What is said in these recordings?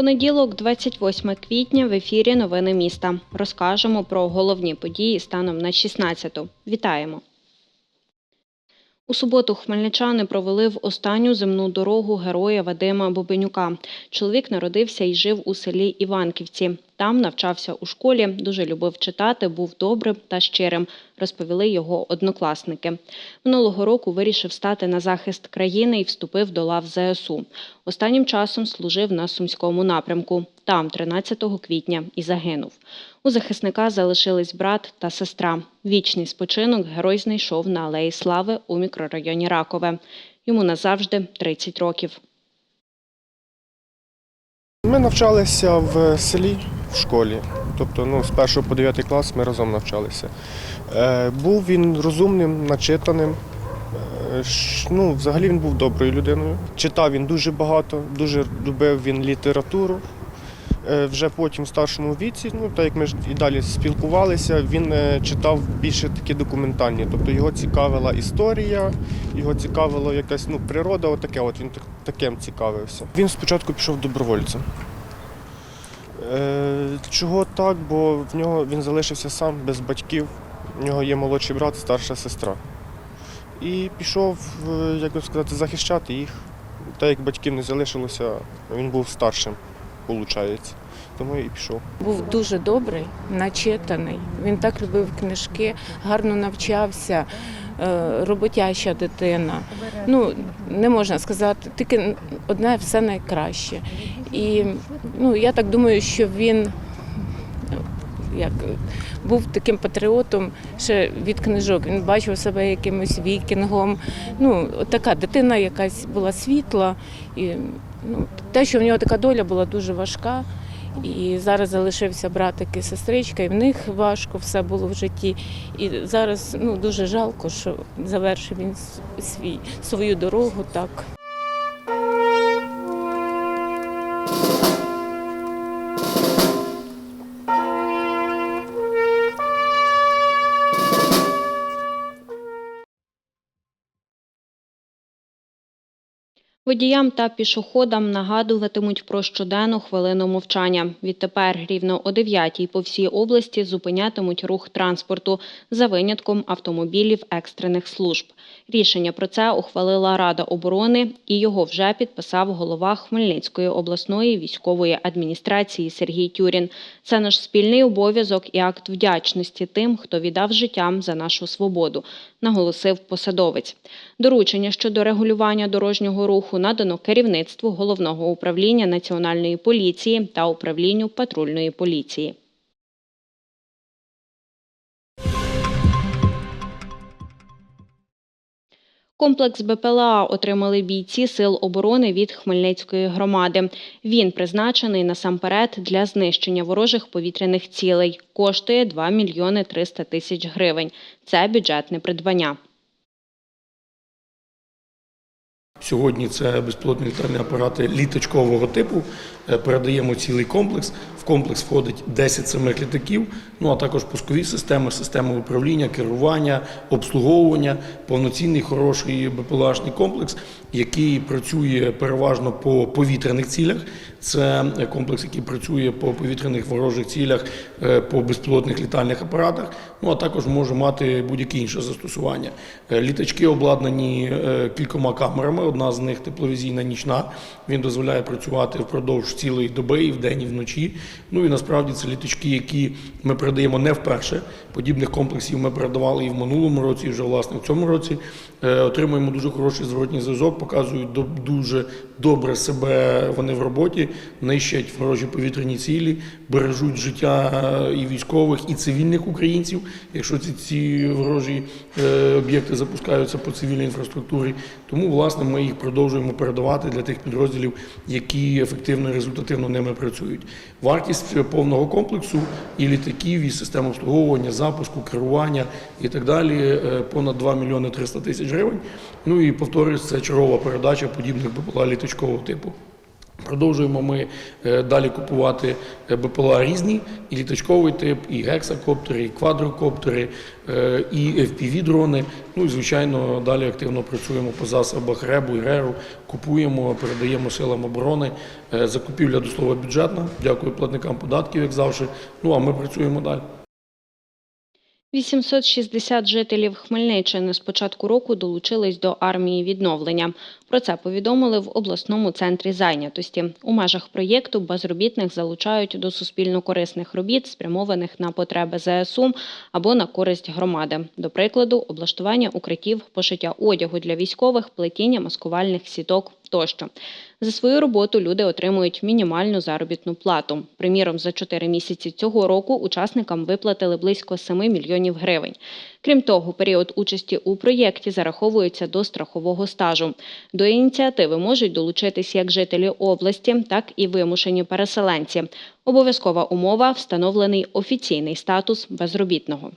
Понеділок, 28 квітня, в ефірі Новини міста. Розкажемо про головні події станом на 16-ту. Вітаємо! У суботу хмельничани провели в останню земну дорогу героя Вадима Бобенюка. Чоловік народився і жив у селі Іванківці. Там навчався у школі, дуже любив читати, був добрим та щирим, розповіли його однокласники. Минулого року вирішив стати на захист країни і вступив до лав ЗСУ. Останнім часом служив на Сумському напрямку. Там, 13 квітня, і загинув. У захисника залишились брат та сестра. Вічний спочинок герой знайшов на Алеї Слави у мікрорайоні Ракове. Йому назавжди 30 років. Ми навчалися в селі в школі. Тобто ну, з 1 по 9 клас ми разом навчалися. Е, був він розумним, начитаним. Е, ну, взагалі він був доброю людиною. Читав він дуже багато, дуже любив він літературу. Е, вже потім в старшому віці, ну так як ми ж і далі спілкувалися, він е, читав більше такі документальні. Тобто його цікавила історія, його цікавила якась ну, природа, отаке, от він так- таким цікавився. Він спочатку пішов добровольцем. Е, чого так? Бо в нього він залишився сам без батьків. В нього є молодший брат, старша сестра. І пішов, е, як би сказати, захищати їх. Так як батьків не залишилося, він був старшим, виходить. Тому і пішов. Був дуже добрий, начитаний. Він так любив книжки, гарно навчався, роботяща дитина. Ну, не можна сказати, тільки одне все найкраще. І ну, я так думаю, що він як, був таким патріотом ще від книжок. Він бачив себе якимось вікінгом. Ну, така дитина якась була світла. І, ну, те, що в нього така доля була дуже важка. І зараз залишився братик і сестричка, і в них важко все було в житті. І зараз ну, дуже жалко, що завершив він свій, свою дорогу так. Водіям та пішоходам нагадуватимуть про щоденну хвилину мовчання. Відтепер рівно о 9 по всій області зупинятимуть рух транспорту за винятком автомобілів екстрених служб. Рішення про це ухвалила Рада оборони і його вже підписав голова Хмельницької обласної військової адміністрації Сергій Тюрін. Це наш спільний обов'язок і акт вдячності тим, хто віддав життям за нашу свободу, наголосив посадовець. Доручення щодо регулювання дорожнього руху надано керівництву головного управління національної поліції та управлінню патрульної поліції. Комплекс БПЛА отримали бійці Сил оборони від Хмельницької громади. Він призначений насамперед для знищення ворожих повітряних цілей. Коштує 2 мільйони 300 тисяч гривень. Це бюджетне придбання. Сьогодні це безпілотні літальні апарати літачкового типу. Е, Передаємо цілий комплекс. В комплекс входить 10 самих літаків, ну а також пускові системи, системи управління, керування, обслуговування, повноцінний хороший БПЛАшний комплекс, який працює переважно по повітряних цілях. Це комплекс, який працює по повітряних ворожих цілях, е, по безпілотних літальних апаратах. Ну а також може мати будь-яке інше застосування. Е, Літачки обладнані е, кількома камерами. Одна з них тепловізійна нічна. Він дозволяє працювати впродовж цілої доби і вдень, і вночі. Ну і насправді це літачки, які ми передаємо не вперше. Подібних комплексів ми передавали і в минулому році, і вже власне в цьому році. Е, Отримуємо дуже хороший зворотній зв'язок, показують дуже добре себе вони в роботі, нищать ворожі повітряні цілі, бережуть життя і військових, і цивільних українців, якщо ці, ці ворожі е, об'єкти запускаються по цивільній інфраструктурі. Тому, власне, ми їх продовжуємо передавати для тих підрозділів, які ефективно і результативно ними працюють. Вартість повного комплексу і літаків, і систем обслуговування, запуску, керування і так далі е, понад 2 мільйони 300 тисяч гривень. Ну і повторюсь, це чергова передача подібних БПЛА літачкового типу. Продовжуємо ми е, далі купувати е, БПЛА різні, і літачковий тип, і гексакоптери, і квадрокоптери, е, і FPV-дрони. Ну і звичайно, далі активно працюємо по засобах РЕБу і РЕРу, купуємо, передаємо силам оборони. Закупівля до слова бюджетна. Дякую платникам податків, як завжди. Ну а ми працюємо далі. 860 жителів Хмельниччини з початку року долучились до армії відновлення. Про це повідомили в обласному центрі зайнятості. У межах проєкту безробітних залучають до суспільно-корисних робіт, спрямованих на потреби ЗСУ або на користь громади. До прикладу, облаштування укриттів, пошиття одягу для військових, плетіння маскувальних сіток тощо. За свою роботу люди отримують мінімальну заробітну плату. Приміром, за 4 місяці цього року учасникам виплатили близько 7 мільйонів гривень. Крім того, період участі у проєкті зараховується до страхового стажу. До ініціативи можуть долучитись як жителі області, так і вимушені переселенці. Обов'язкова умова встановлений офіційний статус безробітного.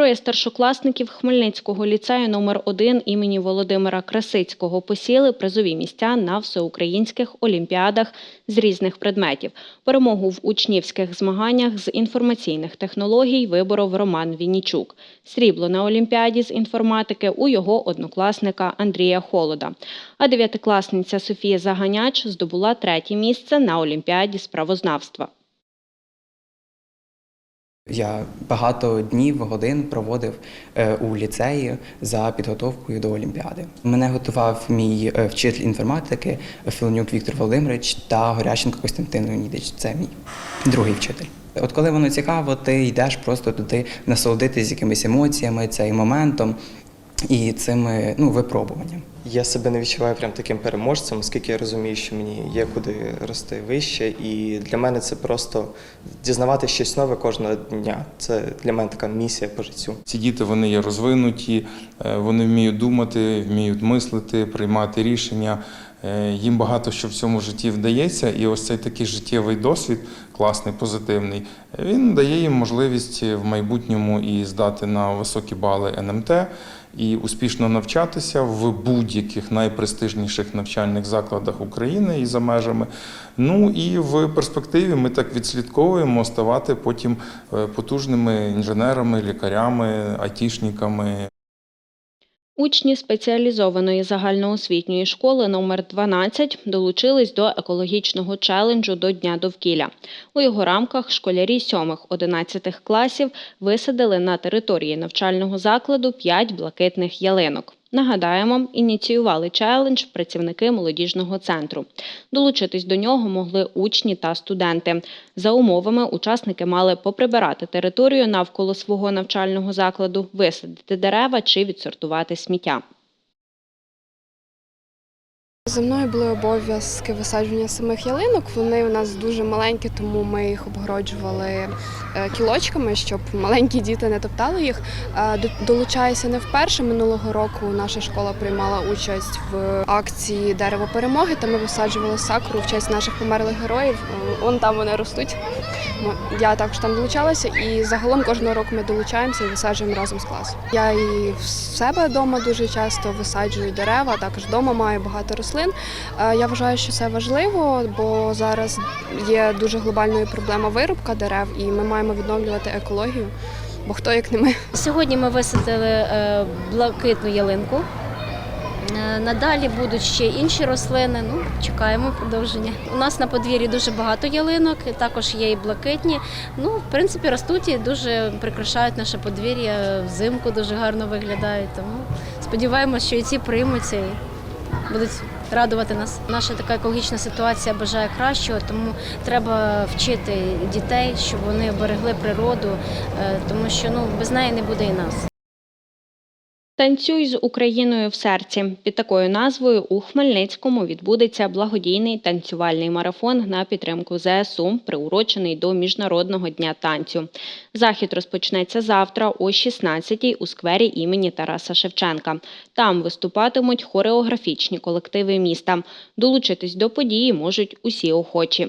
Троє старшокласників Хмельницького ліцею номер 1 імені Володимира Красицького посіли призові місця на всеукраїнських олімпіадах з різних предметів. Перемогу в учнівських змаганнях з інформаційних технологій виборов Роман Вінічук. Срібло на олімпіаді з інформатики у його однокласника Андрія Холода. А дев'ятикласниця Софія Заганяч здобула третє місце на олімпіаді з правознавства. Я багато днів, годин проводив е, у ліцеї за підготовкою до Олімпіади. Мене готував мій е, вчитель інформатики Філонюк Віктор Володимирович та Горященко Костянтин Леонідович. Це мій другий вчитель. От коли воно цікаво, ти йдеш просто туди насолодитись якимись емоціями, цим моментом і цими ну, випробуванням. Я себе не відчуваю прям таким переможцем, оскільки я розумію, що мені є куди рости вище, і для мене це просто дізнавати щось нове кожного дня. Це для мене така місія по життю. Ці діти вони є розвинуті, е, вони вміють думати, вміють мислити, приймати рішення. Е, Їм багато що в цьому житті вдається, і ось цей такий життєвий досвід, класний, позитивний, він дає їм можливість в майбутньому і здати на високі бали НМТ, і успішно навчатися в будь-яких найпрестижніших навчальних закладах України і за межами. Ну і в перспективі ми так відслідковуємо ставати потім е, потужними інженерами, лікарями, айтішниками. Учні спеціалізованої загальноосвітньої школи номер 12 долучились до екологічного челенджу до Дня довкілля. У його рамках школярі 7-11 класів висадили на території навчального закладу 5 блакитних ялинок. Нагадаємо, ініціювали челендж працівники молодіжного центру. Долучитись до нього могли учні та студенти. За умовами, учасники мали поприбирати територію навколо свого навчального закладу, висадити дерева чи відсортувати сміття. За мною були обов'язки висадження самих ялинок. Вони у нас дуже маленькі, тому ми їх обгороджували е, кілочками, щоб маленькі діти не топтали їх. Е, до- Долучаюся не вперше. Минулого року наша школа приймала участь в акції Дерево перемоги. Та ми висаджували сакру в честь наших померлих героїв. Е, Вон там вони ростуть. Мо- Я також там долучалася, і загалом кожного року ми долучаємося і висаджуємо разом з класом. Я і в себе вдома дуже часто висаджую дерева, також вдома маю багато рослин. Е, Я вважаю, що це важливо, бо зараз є дуже глобальною проблема вирубка дерев, і ми маємо відновлювати екологію. Бо хто як не ми. Сьогодні ми висадили е, блакитну ялинку. Е, Надалі будуть ще інші рослини. Ну, чекаємо продовження. У нас на подвір'ї дуже багато ялинок, також є і блакитні. Ну, в принципі, ростуть і дуже прикрашають наше подвір'я. Взимку дуже гарно виглядають. Тому сподіваємося, що і ці приймуться і будуть радувати нас. Наша така екологічна ситуація бажає кращого, тому треба вчити дітей, щоб вони берегли природу, е, тому що ну без неї не буде і нас. Танцюй з Україною в серці. Під такою назвою у Хмельницькому відбудеться благодійний танцювальний марафон на підтримку ЗСУ, приурочений до Міжнародного дня танцю. Захід розпочнеться завтра о 16-й у сквері імені Тараса Шевченка. Там виступатимуть хореографічні колективи міста. Долучитись до події можуть усі охочі.